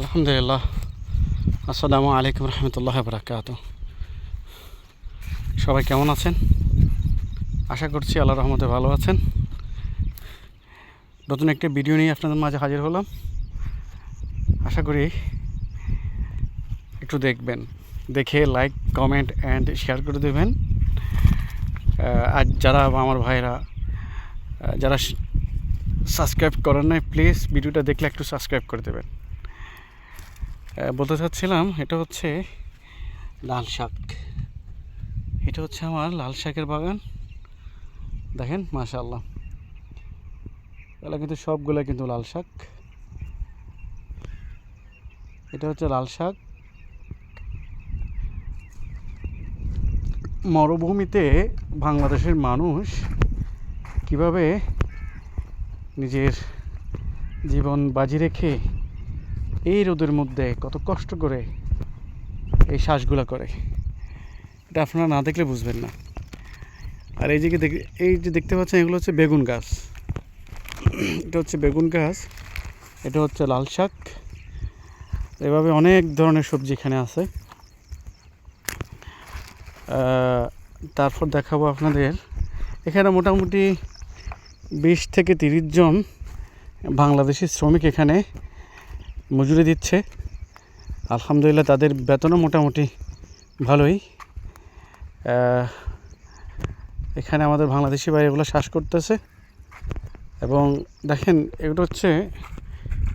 আলহামদুলিল্লাহ। আসসালামু আলাইকুম রহমতুল্লাহ বরাকাত সবাই কেমন আছেন? আশা করছি আল্লাহ রহমতে ভালো আছেন। নতুন একটা ভিডিও নিয়ে আপনাদের মাঝে হাজির হলাম। আশা করি একটু দেখবেন। দেখে লাইক, কমেন্ট অ্যান্ড শেয়ার করে দেবেন। আর যারা আমার ভাইরা যারা সাবস্ক্রাইব করেন নাই প্লিজ ভিডিওটা দেখলে একটু সাবস্ক্রাইব করে দেবেন। বলতে চাচ্ছিলাম, এটা হচ্ছে লাল শাক। এটা হচ্ছে আমার লাল শাকের বাগান। দেখেন মাশাল্লাহ এগুলো কিন্তু সবগুলো কিন্তু লাল শাক। এটা হচ্ছে লাল শাক। মরুভূমিতে বাংলাদেশের মানুষ কীভাবে নিজের জীবন বাজি রেখে এই রোদের মধ্যে কত কষ্ট করে এই শ্বাসগুলো করে। এটা আপনারা না দেখলে বুঝবেন না। আর এই যে এই যে দেখতে পাচ্ছেন, এগুলো হচ্ছে বেগুন গাছ। এটা হচ্ছে বেগুন গাছ, এটা হচ্ছে লাল শাক। এভাবে অনেক ধরনের সবজি এখানে আছে। তারপর দেখাবো আপনাদের। এখানে মোটামুটি বিশ থেকে তিরিশ জন বাংলাদেশি শ্রমিক এখানে মজুরি দিচ্ছে। আলহামদুলিল্লাহ তাদের বেতনও মোটামুটি ভালোই। এখানে আমাদের বাংলাদেশি ভাই এগুলো শ্বাস করতেছে। এবং দেখেন, এগুলো হচ্ছে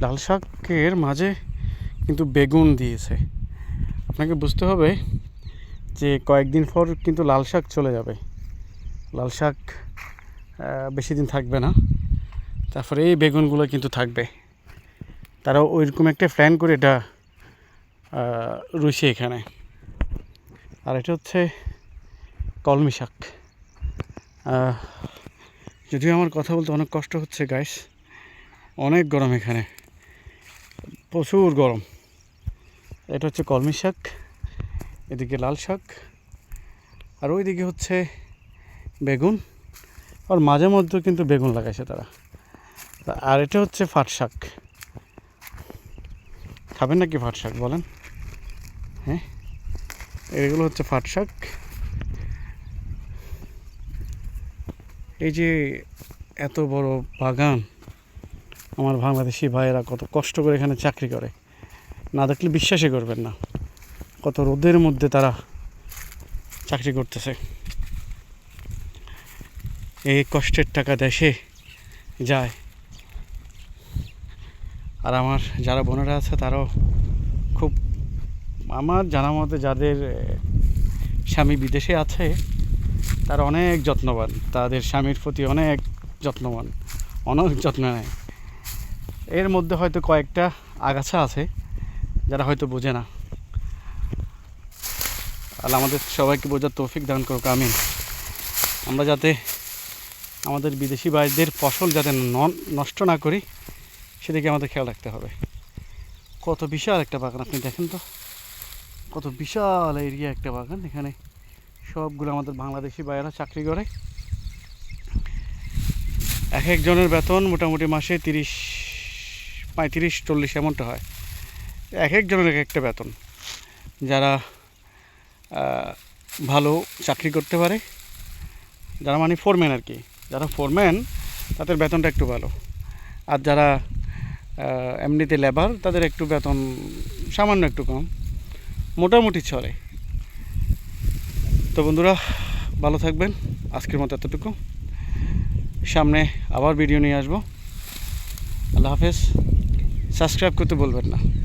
লাল শাকের মাঝে কিন্তু বেগুন দিয়েছে। আপনাকে বুঝতে হবে যে কয়েকদিন পর কিন্তু লাল শাক চলে যাবে। লাল শাক বেশি দিন থাকবে না। তারপরে এই বেগুনগুলো কিন্তু থাকবে। তারা ওইরকম একটা প্ল্যান করে এটা রুইছে এখানে। আর এটা হচ্ছে কলমি শাক। যদিও আমার কথা বলতে অনেক কষ্ট হচ্ছে গাইস অনেক গরম এখানে। প্রচুর গরম। এটা হচ্ছে কলমি শাক, এদিকে লাল শাক, আর ওইদিকে হচ্ছে বেগুন। আর মাঝে মধ্যে কিন্তু বেগুন লাগাইছে তারা। আর এটা হচ্ছে ফাট শাক। খাবেন নাকি ফাট শাক বলেন? হ্যাঁ? এগুলো হচ্ছে ফাট শাক। এই যে এত বড় বাগান, আমার বাংলাদেশি ভাইয়েরা কত কষ্ট করে এখানে চাকরি করে। না দেখলে বিশ্বাসই করবেন না। কত রোদের মধ্যে তারা চাকরি করতেছে। এই কষ্টের টাকা দেশে যায়। আর আমার যারা বোনেরা আছে তারাও খুব, আমার জানা মতে যাদের স্বামী বিদেশে আছে, তারা অনেক যত্নবান। তাদের স্বামীর প্রতি অনেক যত্নবান, অনেক যত্ন নেয়। এর মধ্যে হয়তো কয়েকটা আগাছা আছে, যারা হয়তো বোঝে না। আর আমাদের সবাইকে বোঝার তৌফিক দান করুক আমি আমরা যাতে আমাদের বিদেশি ভাইদের ফসল যাতে নষ্ট না করি সেদিকে আমাদের খেয়াল রাখতে হবে। কত বিশাল একটা বাগান, আপনি দেখেন তো। কত বিশাল এরিয়া একটা বাগান। এখানে সবগুলো আমাদের বাংলাদেশি ভাইয়েরা চাকরি করে। এক একজনের বেতন মোটামুটি মাসে তিরিশ, পঁয়ত্রিশ, চল্লিশ এমনটা হয়। এক একজনের এক একটা বেতন। যারা ভালো চাকরি করতে পারে, যারা মানে ফোরম্যান আর কি। যারা ফোরম্যান তাদের বেতনটা একটু ভালো। আর যারা এমনিতে লেবার তাদের একটু বেতন সামান্য একটু কম। মোটামুটি চলে। তো বন্ধুরা, ভালো থাকবেন। আজকের মতো এতটুকু। সামনে আবার ভিডিও নিয়ে আসব। আল্লাহ হাফেজ। সাবস্ক্রাইব করতে বলবেন না।